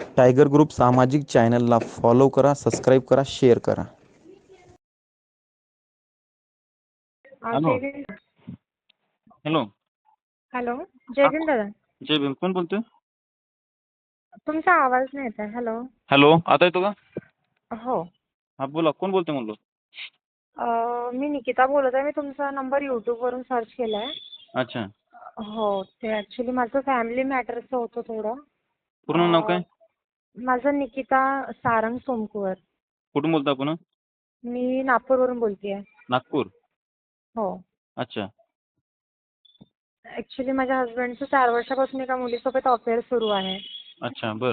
Tiger group सामाजिक चॅनलला follow करा सबस्क्राईब करा शेअर करा। हा, हॅलो. हॅलो. हॅलो. जय भीम दादा जय भीम. कोण बोलतोय? तुमचा आवाज़ नाही येत आहे. हॅलो. हॅलो. आता येतो का? हो. हा बोला. कोण बोलतोय म्हणलो? अं, मी निकिता बोलत आहे. मी तुमचा नंबर यूट्यूबवरून सर्च केला आहे अच्छा. हो. ते ॲक्च्युली माझं फॅमिली मॅटरचं होतं थोडं. पूर्ण नाव काय? माझं निकिता सारंग सोमकुवर. कुठून बोलता आपण मी नागपूरवरून बोलते आहे नागपूर? हो. अच्छा. ॲक्च्युली माझ्या हस्बंडचं चार वर्षापासून एका मुलीसोबत अफेअर सुरू आहे. अच्छा बर.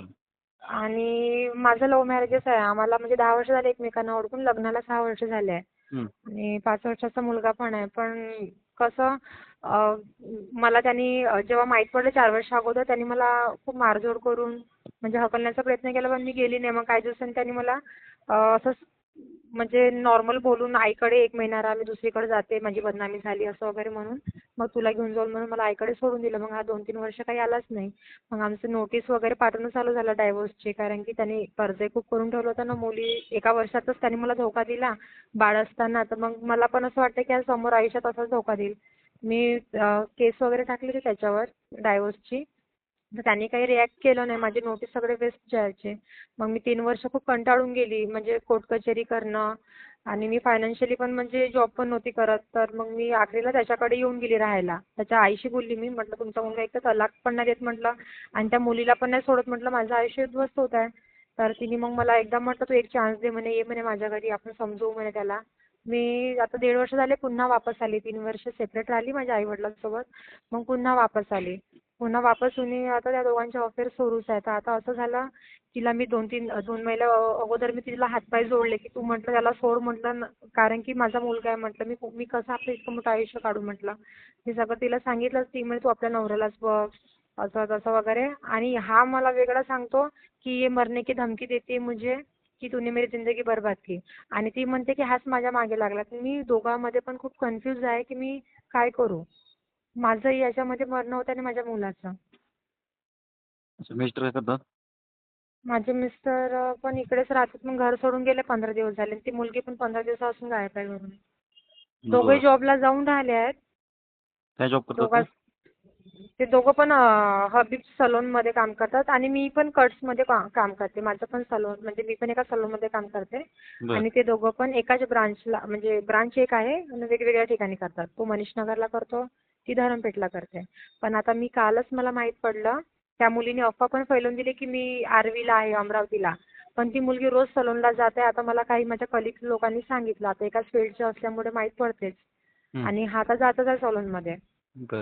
आणि माझं लव्ह मॅरेजच आहे. आम्हाला म्हणजे दहा वर्ष झाले एकमेकांना ओळखून लग्नाला सहा वर्ष झाले आहे. आणि पाच वर्षाचा मुलगा पण आहे. पण कसं मला त्यांनी जेव्हा माहीत पडलं चार वर्ष अगोदर त्यांनी मला खूप मारझोड करून म्हणजे हकलण्याचा प्रयत्न केला पण मी गेली नाही. मग काही दिवसांनी त्यांनी मला असंच म्हणजे नॉर्मल बोलून आईकडे एक महिना राहा मी दुसरीकडे जाते माझी बदनामी झाली असं वगैरे म्हणून मग तुला घेऊन जाऊन म्हणून मला आईकडे सोडून दिलं. मग हा दोन तीन वर्ष काही आलाच नाही. मग आमचं नोटीस वगैरे पाठवणं चालू झालं डायव्होर्सची कारण की त्यांनी कर्जही खूप करून ठेवलं होतं ना मुली. एका वर्षातच त्यांनी मला धोका दिला. बाळ असताना. तर मग मला पण असं वाटतं की आज समोर आयुष्यात असाच धोका देईल. मी केस वगैरे टाकली होती त्याच्यावर डायव्होर्सची तर त्यांनी काही रिॲक्ट केलं नाही. माझे नोटीस सगळे वेस्ट जायचे. मग मी तीन वर्ष खूप कंटाळून गेली. म्हणजे कोर्ट कचेरी करणं आणि मी फायनान्शियली पण म्हणजे जॉब पण नव्हती करत. तर मग मी आखरीला त्याच्याकडे येऊन गेली राहायला. त्याच्या आईशी बोलली मी. म्हटलं तुमचा मुलगा एक तर तलाक पण नाही देत म्हटलं. आणि त्या मुलीला पण नाही सोडत म्हटलं. माझं आयुष्य उद्ध्वस्त होत आहे. तर तिने मग मला एकदा म्हटलं तू एक चान्स दे म्हणे. ये म्हणे माझ्या घरी. आपण समजवू म्हणे त्याला. मी आता दीड वर्ष झाले पुन्हा वापस आली. तीन वर्ष सेपरेट राहिली माझ्या आईवडिलांसोबत. मग पुन्हा वापस आली. पुन्हा वापस येऊन आता त्या दोघांचे अफेअर सुरूच आहे तर आता असं झालं तिला मी दोन तीन दोन महिन्या अगोदर मी तिला हातपाय जोडले की तू म्हटलं त्याला सोड म्हटलं कारण की माझा मुलगा आहे म्हटलं मी मी कसं आपलं इतकं मोठं आयुष्य काढू म्हटलं. मी सगळं तिला सांगितलंच ती म्हणजे तू आपल्या नवऱ्यालाच बघ असं तसं वगैरे. आणि हा मला वेगळा सांगतो की ये मरने की धमकी देते मुझे की तुने मेरी जिंदगी बर्बाद की. आणि ती म्हणते की हाच माझ्या मागे लागला. मी दोघांमध्ये पण खूप कन्फ्यूज आहे की मी काय करू? माझं याच्यामध्ये मरणं होतं आणि माझ्या मुलाचं. अच्छा मिस्टर काय करतात माझे मिस्टर पण इकडेच राहतात मग घर सोडून गेले पंधरा दिवस झाले. ती मुलगी पण पंधरा दिवसापासून गायब आहे घरून. दोघे. जॉबला जाऊन राहिले आहेत. काय जॉब करतात दोघा ते? दोघं पण अं, हबीब सलोनमध्ये काम करतात आणि मी पण कट्समध्ये का- काम करते. माझं पण सलोन म्हणजे मी पण एका सलोनमध्ये काम करते. बर. आणि ते दोघं पण एकाच ब्रांचला म्हणजे ब्रांच एक आहे आणि वेगवेगळ्या ठिकाणी करतात. तो मनीष नगरला करतो ती धरमपेठला करते. पण आता मी कालच मला माहीत पडलं त्या मुलीने अफवा पण फैलवून दिली की मी आर्वीला आहे अमरावतीला. पण ती मुलगी रोज सलोनला जाते. आता मला काही माझ्या कलिग्स लोकांनी सांगितलं. आता एकाच फील्डचे असल्यामुळे माहीत पडतेच. आणि हा आता जातच आहे सलोनमध्ये.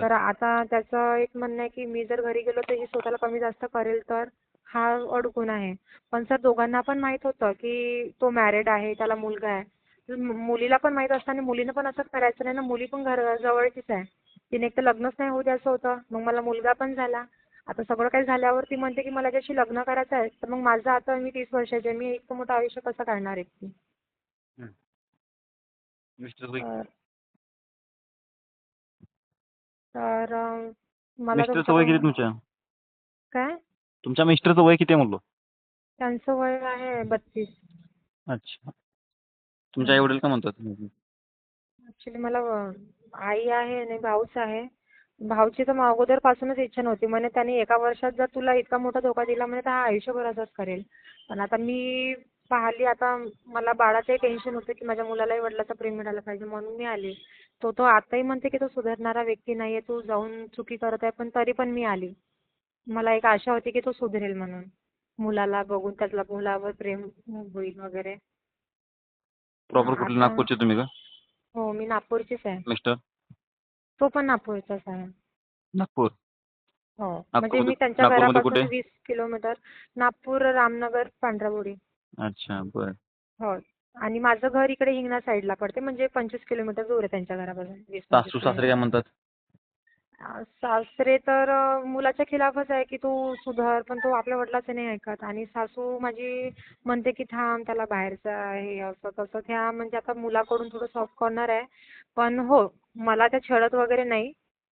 तर आता त्याचं एक म्हणणं आहे की मी जर घरी गेलो तर ही स्वतःला कमी जास्त करेल तर हा अडकून आहे. पण सर दोघांना पण माहीत होतं की तो मॅरिड आहे त्याला मुलगा आहे. मुलीला पण माहीत असताना मुलीनं पण असं करायचं नाही ना. मुली पण घर जवळचीच आहे. तिने एक तर लग्नच नाही होऊ द्यायचं होतं. मग मला मुलगा पण झाला. आता सगळं काही झाल्यावर ती म्हणते की मला त्याची लग्न करायचं आहे तर मग माझं आता मी तीस वर्षाची आहे. मी इतकं मोठं आयुष्य कसं काढणार एकटी? तर मला मिस्टरचं वय किती तुमच्या? काय? तुमच्या मिस्टरचं वय किती म्हणलो? त्यांचं वय आहे बत्तीस. अच्छा. तुमच्या आई वडील काय म्हणतात? ऍक्च्युली मला आई आहे आणि भाऊच आहे. भाऊची तर मग अगोदरपासूनच इच्छा नव्हती. म्हणे त्याने एका वर्षात जर तुला इतका मोठा धोका दिला म्हणे तर हा आयुष्यभर असंच करेल. पण आता मी पाहिली आता मला बाळाचंही टेन्शन होतं की माझ्या मुलालाही वडिलाचं प्रेम मिळालं पाहिजे म्हणून मी आली. तो तो आताही म्हणते की तो सुधारणारा व्यक्ती नाहीये तू जाऊन चुकी करत आहे पण तरी पण मी आली. मला एक आशा होती की तो सुधरेल म्हणून. मुलाला बघून त्यातला मुलावर प्रेम होईल वगैरे. प्रॉपर कुठले नागपूरचे तुम्ही का? हो मी नागपूरचीच आहे. मिस्टर? तो पण नागपूरचाच आहे. नागपूर? हो म्हणजे नागपूरमध्ये- मी त्यांच्या नागपूरमध्ये घरापासून कुठे? वीस किलोमीटर नागपूर रामनगर पांढराबोडी अच्छा बर. हो आणि माझं घर इकडे हिंगणा साईडला पडते म्हणजे पंचवीस किलोमीटर दूर आहे त्यांच्या घरापासून वीस सासू पंचवीस सासरे काय म्हणतात? अं, सासरे तर मुलाच्या खिलाफच आहे की तू सुधार पण तो आपल्या वडिलाचं नाही ऐकत. आणि सासू माझी म्हणते की थांब त्याला बाहेरचं आहे असं तसं त्या म्हणजे आता मुलाकडून थोडं सॉफ्ट कॉर्नर आहे. पण हो मला त्या छळत वगैरे नाही.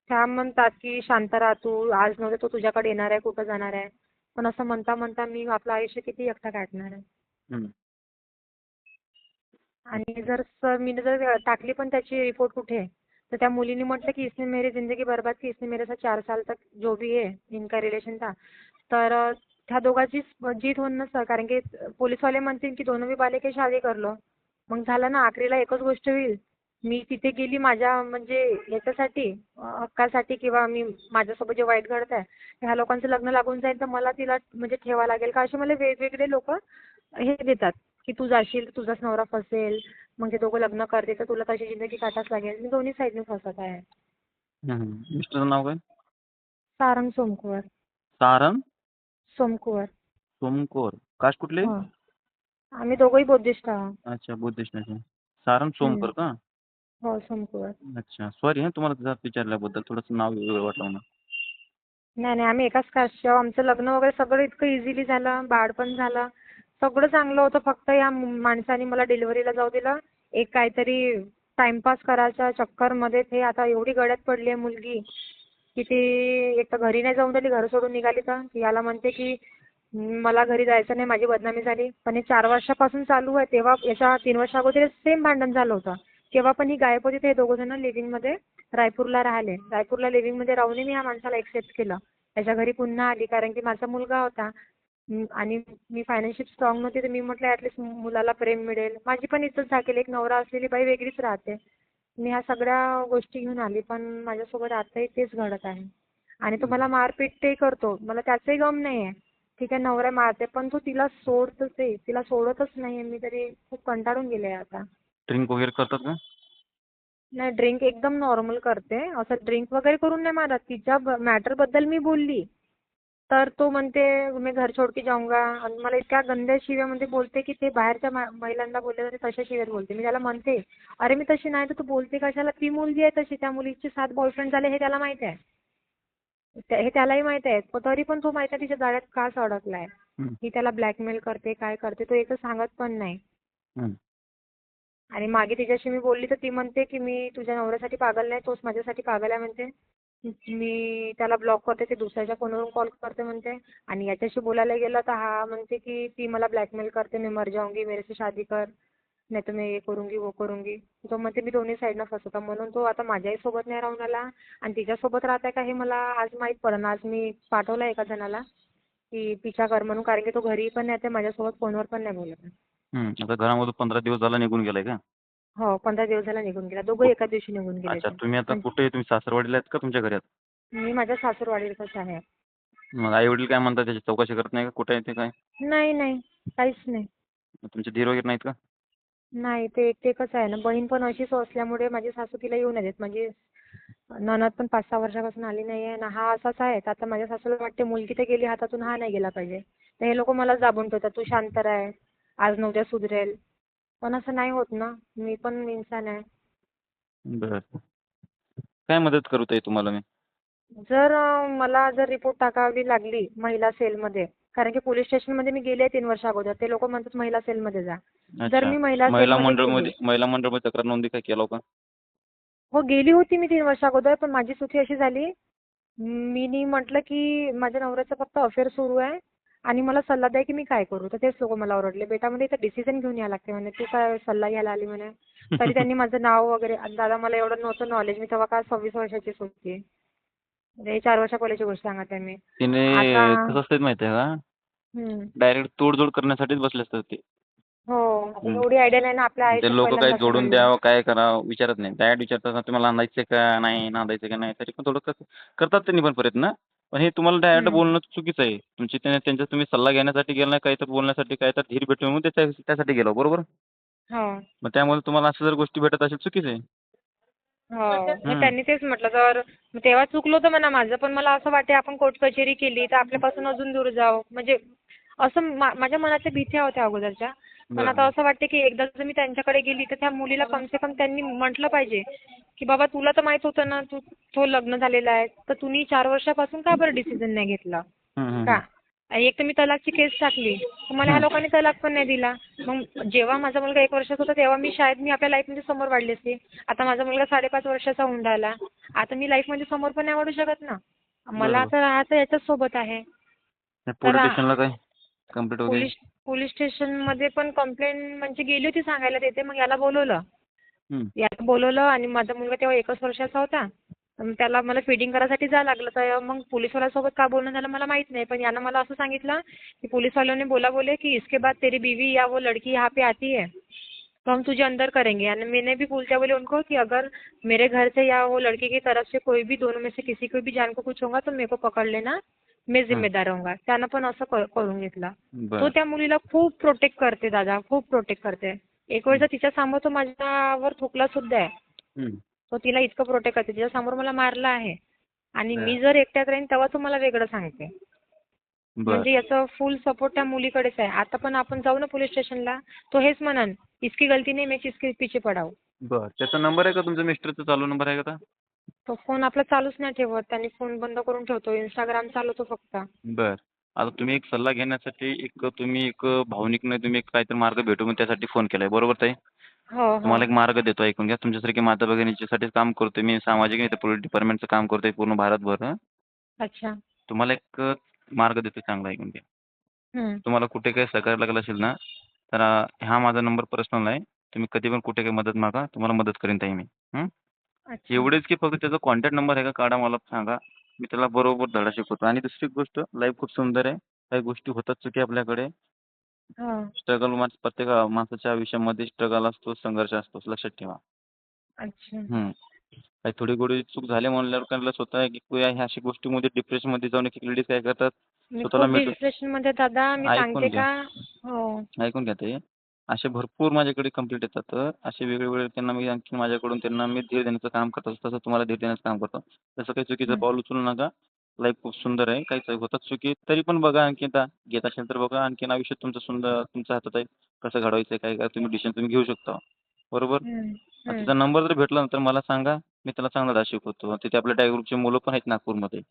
त्या म्हणतात की शांत राहा तू. आज नव्हते तो तुझ्याकडे येणार आहे कुठं जाणार आहे. पण असं म्हणता म्हणता मी आपलं आयुष्य किती एकटा काढणार आहे. आणि जर सर मी जर टाकली पण त्याची रिपोर्ट कुठे? तर त्या मुलीने म्हटलं की इसने मेरी जिंदगी बर्बाद की इसने मेरे साथ चार साल तक जो भी है इनका रिलेशन था. तर ह्या त्या दोघांची जीत होऊन ना सर कारण की पोलीसवाले म्हणतील की दोनों भी बाले के शादी कर लो. मग झालं ना आखरीला एकच गोष्ट होईल. मी तिथे गेली माझ्या म्हणजे याच्यासाठी हक्कासाठी किंवा मी माझ्यासोबत जे वाईट घडत आहे ह्या लोकांचं लग्न लागून जाईल तर मला तिला म्हणजे ठेवा लागेल का? असे मला वेगवेगळे लोक हे देतात की तू जाशील तर तुझाच नवरा फसेल. मग ते दोघं लग्न करते तर तुला तशी जिंदगी काटाच लागेल? मी दोन्ही साईडने फसत आहे. हम्म. मिस्टरचं नाव काय? सारंग सोमकुवर. सारंग? सोमकुवर. सोमकोर कास्ट कुठले? हो. आम्ही दोघंही बुद्धिस्ट आहोत. अच्छा बुद्धिस्ट नॅशनल सारंग सोमकर का? हो सोमकुवर. अच्छा. सॉरी हा तुम्हाला जरा विचारल्याबद्दल थोडंसं नाव वेगळं वाटलं मला. नाही नाही आम्ही एकाच कास्टचे आहोत. आमचं लग्न वगैरे सगळं इतकं इझिली झालं. बाळ पण झालं. सगळं चांगलं होतं. फक्त या माणसाने मला डिलिव्हरीला जाऊ दिलं. एक काहीतरी टाइमपास करायच्या चक्करमध्ये ते आता एवढी गड्यात पडली आहे मुलगी की ती एक तर घरी नाही जाऊन राहिली घर सोडून निघाली तर. याला म्हणते की मला घरी जायचं नाही माझी बदनामी झाली. पण हे चार वर्षापासून चालू आहे तेव्हा याच्या तीन वर्षा अगोदर सेम भांडण झालं होतं. तेव्हा पण ही गायब होती ते दोघं जण लिव्हिंगमध्ये रायपूरला राहिले. रायपूरला लिव्हिंगमध्ये राहूनही मी या माणसाला एक्सेप्ट केलं. त्याच्या घरी पुन्हा आली कारण की माझा मुलगा होता. आणि मी फायनान्शियल स्ट्रॉंग नव्हती तर मी म्हटलं ॲटलिस्ट मुलाला प्रेम मिळेल. माझी पण इज्जत झाकेल एक नवरा असलेली बाई वेगळीच राहते. मी ह्या सगळ्या गोष्टी घेऊन आली पण माझ्यासोबत आताही तेच घडत आहे. आणि तो मला मारपीट ते करतो. मला त्याचंही गम नाही आहे ठीक आहे नवरा मारते पण तो तिला सोडतच आहे. तिला सोडतच नाही आहे मी तरी खूप कंटाळून गेले आहे आता. ड्रिंक वगैरे करतात का नाही ड्रिंक एकदम नॉर्मल करते. असं ड्रिंक वगैरे करून नाही मारत. तिच्या मॅटरबद्दल मी बोलली. तर तो म्हणते मी घर छोड के जाऊंगा. आणि मला इतक्या गंद्या शिव्या म्हणजे बोलते की ते बाहेरच्या मा- महिलांना बोलले तर तशा शिव्यात बोलते. मी त्याला म्हणते अरे मी तशी नाही तर तू बोलते कशाला? ती मुलगी आहे तशी त्या मुलीचे सात बॉयफ्रेंड झाले हे त्याला माहिती आहे. हे त्यालाही माहिती आहे. पण तरी पण तो माहिती आहे तिच्या जाळ्यात का अडकलाय हम्म. ही त्याला ब्लॅकमेल करते काय करते तो एकच सांगत पण नाही. आणि मागे तिच्याशी मी बोलली तर ती म्हणते की मी तुझ्या नवऱ्यासाठी पागल नाही तोच माझ्यासाठी पागल आहे म्हणते. मी त्याला ब्लॉक करते ते दुसऱ्याच्या फोनवरून कॉल करते म्हणते. आणि याच्याशी बोलायला गेलं तर हा म्हणते की ती मला ब्लॅकमेल करते मी मर जाऊंगी मेरे से शादी कर नाही तर मी हे करूंगी वो करूंगी. तो म्हणते मी दोन्ही साईडनं फसवता. म्हणून तो आता माझ्याही सोबत नाही राहून आला. आणि तिच्यासोबत राहत आहे का हे मला आज माहीत पडलं आज मी पाठवलं एका जणाला की पिछा कर म्हणून कारण की तो घरी पण नाही ते माझ्यासोबत फोनवर पण नाही बोलत. आहे. आता घरामधून पंधरा दिवस झाला निघून गेलाय का? हो पंधरा दिवस झाला निघून गेला. दोघं एका दिवशी निघून गेले अच्छा. तुम्ही आता कुठे? तुम्ही सासरवाडीला आहेत का तुमच्या घरी आहेत मी माझ्या सासूरवाडीतच आहे. मग आई वडील काय म्हणतात त्याची चौकशी करत नाही का? कुठे आहे ते काय? नाही नाही. काहीच नाही. तुमचे धीर वगैरे नाहीत का? नाही ते एकटेकच आहे ना बहीण पण अशीच असल्यामुळे माझी सासू तिला येऊ नाही देत. माझी नणद पण पाच सहा वर्षापासून आली नाही आहे. ना हा असाच आहे. तर आता माझ्या सासूला वाटते मुलगी तर गेली हातातून हा नाही गेला पाहिजे. तर हे लोक मला दाबून ठेवतात. तू शांत राह. आज न उद्या सुधरेल. पण असं नाही होत ना. मी पण इन्सान आहे. बरं. काय मदत करू ताई तुम्हाला मी? जर अं, मला जर रिपोर्ट टाकावी लागली महिला सेलमध्ये कारण की पोलीस स्टेशनमध्ये मी गेले तीन वर्ष अगोदर ते लोक म्हणतात महिला सेलमध्ये जा. जर अच्छा. मी महिला महिला सेलमध्ये मंडळमध्ये गेली. महिला मंडळमध्ये तक्रार नोंदी काय केलं का हो गेली होती मी तीन वर्ष अगोदर पण माझी चुकी अशी झाली. मी म्हटलं की माझ्या नवऱ्याचं फक्त अफेअर सुरू आहे. आणि मला सल्ला द्या की मी काय करू? तर तेच लोक मला ओरडले बेटा म्हणजे इथं डिसिजन घेऊन यावं लागते म्हणे. तू काय सल्ला घ्यायला आली म्हणे? तरी त्यांनी माझं नाव वगैरे आणि दादा मला एवढं नव्हतं नॉलेज मी तेव्हा काय सव्वीस वर्षाचीच होती. म्हणजे चार वर्षा पहिल्याची गोष्ट सांगत आहे मी. तिने आता- कसं असतं माहिती आहे का? हम्म. डायरेक्ट तोडजोड करण्यासाठीच बसले असतात ते. हो. आता एवढी आयडिया नाही ना आपल्या ते आयुष्यात लोक काही पहिल्यांदाच जोडून झाली. द्यावं काय करावं विचारत नाही. डायरेक्ट विचारतात "हा, तुम्हाला नांदायचं का? नाही नांदायचं का? नाही. तरी पण थोडं कसं करतात त्यांनी पण प्रयत्न. पण हे तुम्हाला डायरेक्ट हम्म. बोलणं चुकीचं आहे. तुमची त्या- त्यांच्या तुम्ही सल्ला घेण्यासाठी गेला नाही काही तर बोलण्यासाठी काय तर धीर भेटून म्हणून त्याच्या त्यासाठी गेलो बरोबर? हो. मग त्यामुळे तुम्हाला असं जर गोष्टी भेटत असेल चुकीचं आहे. हो. मग. त्यांनी तेच म्हटलं तर तेव्हा चुकलं होतं म्हणा माझं पण मला असं वाटते आपण कोर्ट कचेरी केली तर आपल्यापासून अजून दूर जाऊ म्हणजे असं मा- माझ्या मनातल्या भीत्या होत्या अगोदरच्या. पण आता. असं वाटते की एकदा जर मी त्यांच्याकडे गेली तर त्या मुलीला कम से कम त्यांनी म्हटलं पाहिजे की बाबा तुला तर माहीत होतं ना तू तो लग्न झालेला आहे. तर तुम्ही चार वर्षापासून का बरं डिसिजन नाही घेतला? का? एक तर मी तलाकची केस टाकली. तर मला ह्या. लोकांनी तलाक पण नाही दिला. मग जेव्हा माझा मुलगा एक वर्षाचा होता तेव्हा मी शाळेत मी आपल्या लाईफमध्ये समोर वाढली असती. आता माझा मुलगा साडेपाच वर्षाचा होऊन राहिला. आता मी लाईफमध्ये समोर पण नाही वाढू शकत ना. मला. आता राहायचं याच्याच सोबत आहे कंप्लेंट वगैरे पोलीस पोलीस स्टेशनमध्ये पण कंप्लेंट म्हणजे गेली होती सांगायला तिथे मग याला बोलवलं. याला बोलवलं आणि माझा मुलगा तेव्हा एकच वर्षाचा होता. त्याला मला फिडिंग करायसाठी जावं लागलं. तर मग पोलीसवाल्यासोबत का बोलणं झालं मला माहीत नाही. पण यानं मला असं सांगितलं की पुलिस वालों ने बोला बोले कि इसके बाद तेरी बीवी या वो लड़की यहाँ पे आती है. तो हम तुझे अंदर करेंगे. आणि मैंने भी बोलते बोले उनको कि अगर मेरे घर से या वो लड़की की तरफ से कोई भी दोनों में से किसी को भी जान को कुछ होगा तो मेरे को पकड़ लेना. मैं जिम्मेदार होऊंगा त्यानं पण असं करून घेतलं. तो त्या मुलीला खूप प्रोटेक्ट करते दादा खूप प्रोटेक्ट करते. एक वेळ तिच्या समोर तो माझ्यावर थुकला सुद्धा आहे. तो तिला इतकं प्रोटेक्ट करते. तिच्या समोर मला मारला आहे. आणि. मी जर एकट्यात राहीन तेव्हा तो मला वेगळं सांगते. म्हणजे याचा फुल सपोर्ट त्या मुलीकडेच आहे. आता पण आपण जाऊ ना पोलीस स्टेशनला तो हेच म्हणन इसकी गलती नाही मैं किसके पीछे पडाऊ बरं. त्याचा नंबर आहे का तुमच्या मिस्टरचा चालू नंबर आहे का आता? तो फोन आपला चालूच नाही ठेवत. त्यांनी फोन बंद करून ठेवतो. इंस्टाग्राम चालवतो फक्त. बर. आता तुम्ही एक सल्ला घेण्यासाठी एक तुम्ही एक भावनिक नाही तुम्ही एक काहीतरी मार्ग भेटू म्हणून त्यासाठी फोन केलाय. बरोबर ताई? हो हो. तुम्हाला एक मार्ग देतो ऐकून घ्या. तुमच्यासारखे माता भगिनीच्यासाठी काम करतोय. मी सामाजिक नाही पोलीस डिपार्टमेंटचं काम करतोय पूर्ण भारतभर. हं. अच्छा. तुम्हाला एक मार्ग देतो चांगला ऐकून घ्या. हम्म. तुम्हाला कुठे काही सहकार्य लागलं असेल ना तर अं, हा माझा नंबर पर्सनल आहे. तुम्ही कधी पण कुठे काही मदत मागा. तुम्हाला मदत करीन ताई मी. हं? अच्छा. एवढेच की फक्त त्याचा कॉन्टॅक्ट नंबर आहे का? काढा मला सांगा. मी त्याला बरोबर धडा शिकवतो. आणि दुसरी गोष्ट लाईफ खूप सुंदर आहे. काही गोष्टी होतात चुकी आपल्याकडे. हो. स्ट्रगल माणूस प्रत्येक माणसाच्या आयुष्यामध्ये स्ट्रगल असतो संघर्ष असतो लक्षात ठेवा. अच्छा. हम्म. काही थोडी गोडी चूक झाली म्हणल्यावर त्यांना स्वतः की ह्या अशा गोष्टीमध्ये डिप्रेशनमध्ये जाऊन एक लेडीज काय करतात? मी स्वतःला खूप डिप्रेशनमध्ये दादा मी ऐकून सांगते घ्या. का? हो. ऐकून घ्या ते असे भरपूर माझ्याकडे कंप्लीट येतात. असे वेगवेगळे त्यांना मी आणखी माझ्याकडून त्यांना मी धीर देण्याचं काम करतो तसं तुम्हाला धीर देण्याचं काम करतो. तसं काही चुकीचं. पाऊल उचलू नका. लाईफ खूप सुंदर आहे. काही होतात चुकी तरी पण बघा आणखी आता. घेत असेल तर बघा. आणखीन आयुष्य तुमचं सुंदर तुमच्या हातात आहे. कसं घडवायचं काय काय तुम्ही डिसिजन तुम्ही घेऊ शकता. बरोबर. तिचा नंबर जर भेटला ना तर मला सांगा. मी त्याला चांगला शिकवतो तिथे आपल्या टायगर ग्रुपची मुलं पण आहेत नागपूरमध्ये.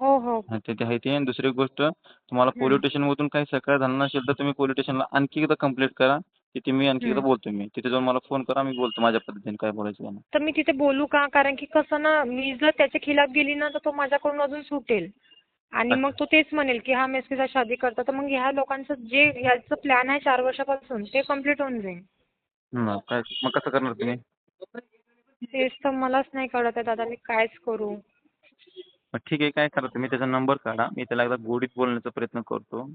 हो हो. हा, आहे. ते आणि दुसरी गोष्ट तुम्हाला. पोलीस स्टेशनमधून काही सकाळ झालं नसेल तर तुम्ही पोलीस स्टेशनला आणखी एकदा कंप्लेंट करा तिथे मी आणखी एकदा. बोलतो मी. तिथे जाऊन मला फोन करा मी बोलतो माझ्या पद्धतीने काय बोलायचं त्यांना तर मी तिथे बोलू का? कारण की कसं ना मी जर त्याच्या खिलाफ गेली ना तर तो माझ्याकडून अजून सुटेल. आणि मग तो तेच म्हणेल की हा मैं इसके साथ शादी करता. तर मग ह्या लोकांचं जे ह्याचं प्लॅन आहे चार वर्षापासून ते कंप्लीट होऊन जाईल. काय मग कसं करणार तुम्ही? तेच तर मलाच नाही कळत आहे दादा. मी कायच करू? मग ठीक आहे काय करा तुम्ही? त्याचा नंबर काढा. मी त्याला एकदा गोडीत बोलण्याचा प्रयत्न करतो.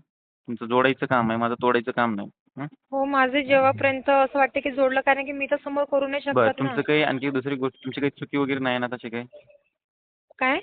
तुमचं जोडायचं काम आहे माझं तोडायचं काम नाही. हं? हो माझे जेव्हापर्यंत असं वाटतं की जोडलं कारण की मी तर समोर करू नाही बरं शकत ना. तुमचं काही आणखी दुसरी गोष्ट तुमची काही चुकी वगैरे नाही ना तशी काही? काय?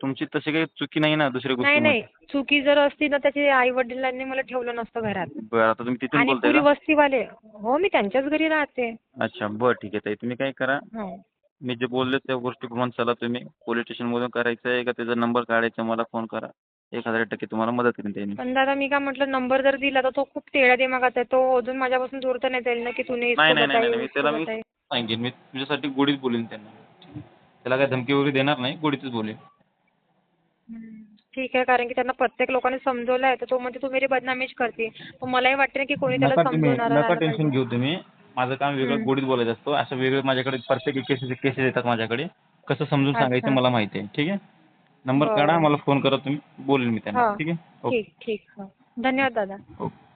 तुमची तशी काही चुकी नाही ना दुसऱ्या नाही नाही. चुकी जर असती ना त्याच्या आई वडिलांनी मला ठेवलं नसतं घरात. बरं आता तुम्ही तिथून आणि बोलताय पुरी का? वस्तीवाले हो मी त्यांच्याच घरी राहते. अच्छा बरं ठीक आहे ताई. तुम्ही काय करा? हो. मी जे बोलले त्या गोष्टीप्रमाणे चला तुम्ही. पोलीस स्टेशनमधून करायचं आहे का? त्याचा नंबर काढायचा मला फोन करा. एक हजार टक्के तुम्हाला मदत करेन त्यांनी. पण दादा मी काय म्हटलं नंबर जर दिला तर तो खूप तेढ्या दिमागात आहे. तो अजून माझ्यापासून दूर तर नाही जाईल ना की तुने इसको नाही नाही नाही नाही, मी त्याला मी. सांगेन. मी तुझ्यासाठी गोडीत बोलेन त्यांना. त्याला काय धमकी वगैरे देणार नाही गोडीतच बोलेन. ठीक आहे. कारण की त्यांना प्रत्येक लोकांनी समजवलं आहे तर तो म्हणते तू मेरी बदनामीच करते. पण मलाही वाटते ना की कोणी त्याला नका तुम्ही समजवणार नका टेन्शन घेऊ तुम्ही. माझं काम वेगळं. गोडीत बोलायचं असतं. असं वेगळं माझ्याकडे प्रत्येक केसेस केसेस येतात माझ्याकडे. कसं समजून. सांगायचं मला माहिती आहे. ठीक आहे? नंबर बरं. काढा मला फोन करा तुम्ही बोलेन मी त्यांना. हा. ठीक आहे? ओके ठीक ठीक. हो. धन्यवाद दादा. ओके